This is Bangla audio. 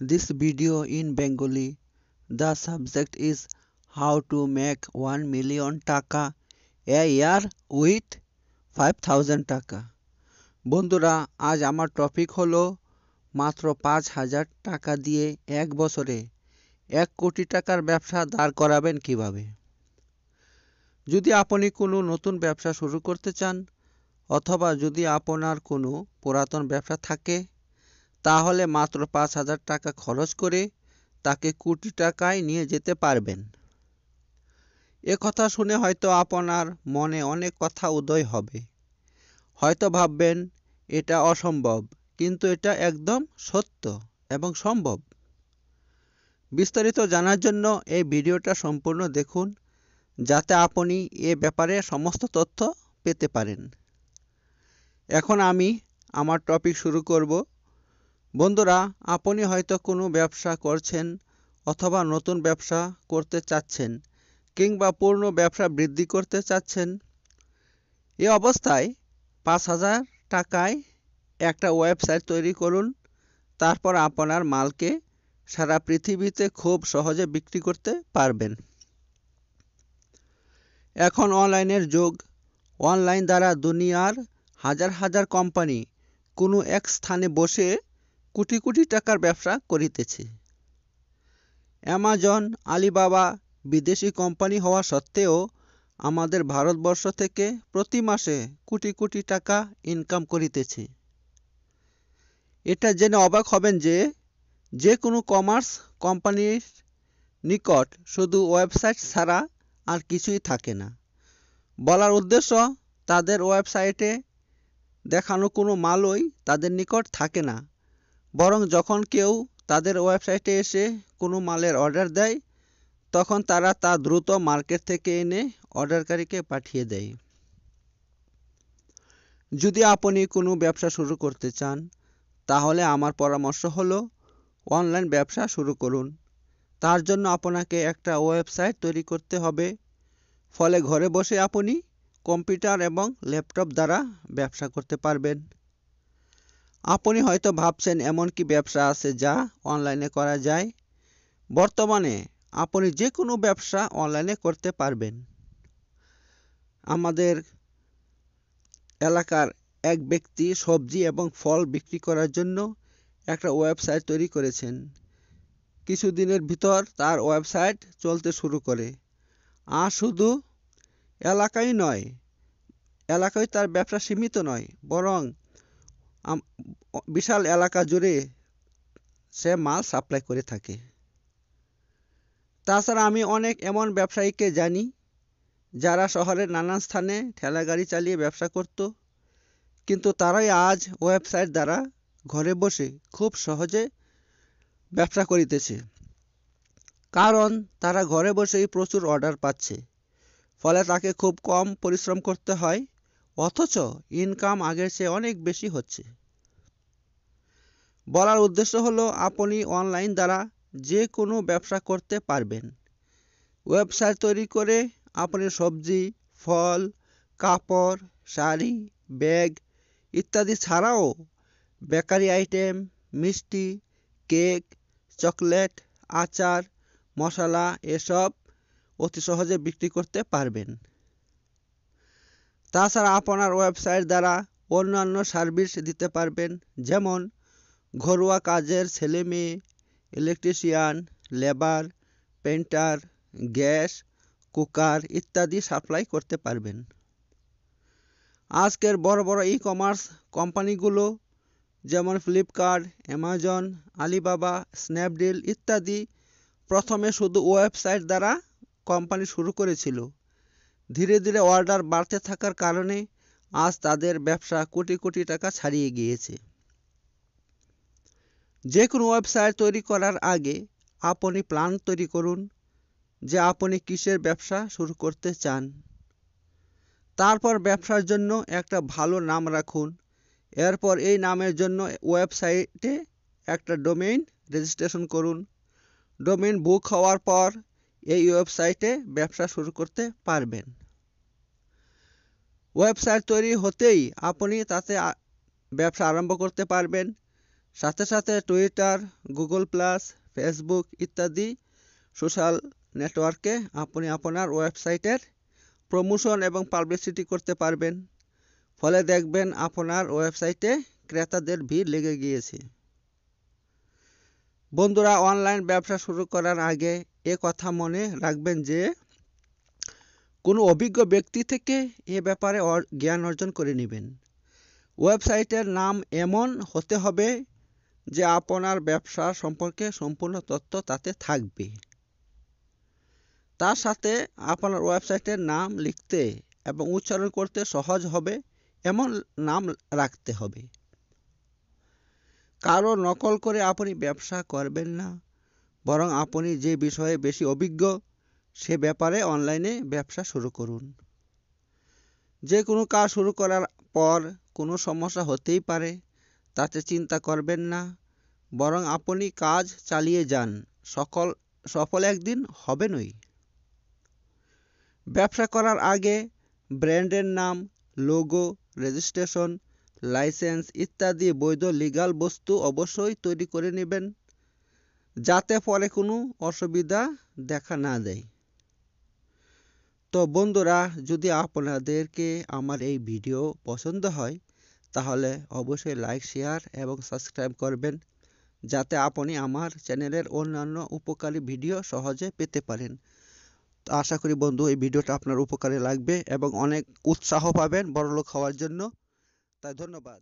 this video in Bengali. The subject is how to make 1 million taka a year with 5000 টাকা বন্ধুরা, আজ আমার টপিক হলো মাত্র পাঁচ হাজার টাকা দিয়ে এক বছরে এক কোটি টাকার ব্যবসা দাঁড় করাবেন কীভাবে যদি আপনি কোনো নতুন ব্যবসা শুরু করতে চান, অথবা যদি আপনার কোনো পুরাতন ব্যবসা থাকে তাহলে মাত্র পাঁচ হাজার টাকা খরচ করে তাকে কোটি টাকায় নিয়ে যেতে পারবেন। এ কথা শুনে হয়তো আপনার মনে অনেক কথা উদয় হবে। হয়তো ভাববেন, এটা অসম্ভব, কিন্তু এটা একদম সত্য এবং সম্ভব। বিস্তারিত জানার জন্য এই ভিডিওটা সম্পূর্ণ দেখুন, যাতে আপনি এ ব্যাপারে সমস্ত তথ্য পেতে পারেন। এখন আমি আমার টপিক শুরু করব। বন্ধুরা, আপনি হয়তো কোনো ব্যবসা করছেন অথবা নতুন ব্যবসা করতে চাচ্ছেন কিংবা পূর্ণ ব্যবসা বৃদ্ধি করতে চাচ্ছেন। এ অবস্থায় পাঁচ হাজার টাকায় একটা ওয়েবসাইট তৈরি করুন। তারপর আপনার মালকে সারা পৃথিবীতে খুব সহজে বিক্রি করতে পারবেন। এখন অনলাইনের যুগ। অনলাইন দ্বারা দুনিয়ার হাজার হাজার কোম্পানি কোনো এক স্থানে বসে কোটি কোটি টাকার ব্যবসা করিতেছে। অ্যামাজন আলিবাবা বিদেশি কোম্পানি হওয়া সত্ত্বেও আমাদের ভারতবর্ষ থেকে প্রতি মাসে কোটি কোটি টাকা ইনকাম করিতেছে। এটা জেনে অবাক হবেন যে যে কোনো কমার্স কোম্পানির নিকট শুধু ওয়েবসাইট ছাড়া আর কিছুই থাকে না। বলার উদ্দেশ্য, তাদের ওয়েবসাইটে দেখানো কোনো মালই তাদের নিকট থাকে না। বরং যখন কেউ তাদের ওয়েবসাইটে এসে কোনো মালের অর্ডার দেয়, তখন তারা তা দ্রুত মার্কেট থেকে এনে অর্ডারকারীকে পাঠিয়ে দেয়। যদি আপনি কোনো ব্যবসা শুরু করতে চান, তাহলে আমার পরামর্শ হলো, অনলাইন ব্যবসা শুরু করুন। তার জন্য আপনাকে একটা ওয়েবসাইট তৈরি করতে হবে, ফলে ঘরে বসে আপনি কম্পিউটার এবং ল্যাপটপ দ্বারা ব্যবসা করতে পারবেন। আপনি হয়তো ভাবছেন, এমন কি ব্যবসা আছে যা অনলাইনে করা যায়? বর্তমানে আপনি যে কোনো ব্যবসা অনলাইনে করতে পারবেন। আমাদের এলাকার এক ব্যক্তি সবজি এবং ফল বিক্রি করার জন্য একটা ওয়েবসাইট তৈরি করেছেন। কিছুদিনের ভিতর তার ওয়েবসাইট চলতে শুরু করে। আর শুধু এলাকায় নয়, এলাকায় তার ব্যবসা সীমিত নয়, বরং বিশাল এলাকা জুড়ে সে মাল সাপ্লাই করে থাকে। তাছাড়া আমি অনেক এমন ব্যবসায়ীকে জানি, যারা শহরের নানান স্থানে ঠেলাগাড়ি চালিয়ে ব্যবসা করত, কিন্তু তারাই আজ ওয়েবসাইট দ্বারা ঘরে বসে খুব সহজে ব্যবসা করিতেছে। কারণ তারা ঘরে বসেই প্রচুর অর্ডার পাচ্ছে, ফলে তাকে খুব কম পরিশ্রম করতে হয় অথচ ইনকাম আগের চেয়ে অনেক বেশি হচ্ছে। বলার উদ্দেশ্য হলো, আপনি অনলাইন দ্বারা যে কোনো ব্যবসা করতে পারবেন। ওয়েবসাইট তৈরি করে আপনি সবজি, ফল, কাপড়, শাড়ি, ব্যাগ ইত্যাদি ছাড়াও বেকারি আইটেম মিষ্টি, কেক, চকলেট, আচার, মশলা এসব অতি সহজে বিক্রি করতে পারবেন। তাছাড়া আপনার ওয়েবসাইট দ্বারা অন্যান্য সার্ভিস দিতে পারবেন, যেমন ঘরোয়া কাজের ছেলে মেয়ে electrician labour painter gas, cooker ইত্যাদি সাপ্লাই করতে পারবেন। আজকের বড় বড় ই কমার্স কোম্পানিগুলো যেমন ফ্লিপকার্ট অ্যামাজন আলিবাবা স্ন্যাপডিল ইত্যাদি প্রথমে শুধু ওয়েবসাইট দ্বারা কোম্পানি শুরু করেছিল। ধীরে ধীরে অর্ডার বাড়তে থাকার কারণে আজ তাদের ব্যবসা কোটি কোটি টাকা ছাড়িয়ে গিয়েছে। যে কোনো ওয়েবসাইট তৈরি করার আগে আপনি প্ল্যান তৈরি করুন যে আপনি কিসের ব্যবসা শুরু করতে চান। তারপর ব্যবসার জন্য একটা ভালো নাম রাখুন। এরপর এই নামের জন্য ওয়েবসাইটে একটা ডোমেইন রেজিস্ট্রেশন করুন। ডোমেইন বুক হওয়ার পর এই ওয়েবসাইটে ব্যবসা শুরু করতে পারবেন। ওয়েবসাইট তৈরি হতেই আপনি তাতে ব্যবসা আরম্ভ করতে পারবেন। সাথে সাথে টুইটার, গুগল প্লাস, ফেসবুক ইত্যাদি সোশ্যাল নেটওয়ার্কে আপনি আপনার ওয়েবসাইটের প্রমোশন এবং পাবলিসিটি করতে পারবেন। ফলে দেখবেন আপনার ওয়েবসাইটে ক্রেতাদের ভিড় লেগে গিয়েছে। বন্ধুরা, অনলাইন ব্যবসা শুরু করার আগে এ কথা মনে রাখবেন যে কোনো অভিজ্ঞ ব্যক্তি থেকে এ ব্যাপারে জ্ঞান অর্জন করে নেবেন। ওয়েবসাইটের নাম এমন হতে হবে যে আপনার ব্যবসা সম্পর্কে সম্পূর্ণ তথ্য তাতে থাকবে। তার সাথে আপনার ওয়েবসাইটের নাম লিখতে এবং উচ্চারণ করতে সহজ হবে, এমন নাম রাখতে হবে। কারও নকল করে আপনি ব্যবসা করবেন না, বরং আপনি যে বিষয়ে বেশি অভিজ্ঞ সে ব্যাপারে অনলাইনে ব্যবসা শুরু করুন। যে কোনো কাজ শুরু করার পর কোনো সমস্যা হতেই পারে, তাতে চিন্তা করবেন না। বরং আপনি কাজ চালিয়ে যান, সকল, সফল একদিন হবেনই। ব্যবসা করার আগে ব্র্যান্ডের নাম, লোগো, রেজিস্ট্রেশন, লাইসেন্স ইত্যাদি বৈধ লিগাল বস্তু অবশ্যই তৈরি করে নেবেন, যাতে পরে কোনো অসুবিধা দেখা না দেয়। তো বন্ধুরা, যদি আপনাদেরকে আমার এই ভিডিও পছন্দ হয়, তাহলে অবশ্যই লাইক শেয়ার এবং সাবস্ক্রাইব করবেন, যাতে আপনি আমার চ্যানেলের অন্যান্য উপকারী ভিডিও সহজে পেতে পারেন। তো আশা করি বন্ধু, এই ভিডিওটা আপনার উপকারে লাগবে এবং অনেক উৎসাহ পাবেন বড়লোক হওয়ার জন্য। তাই ধন্যবাদ।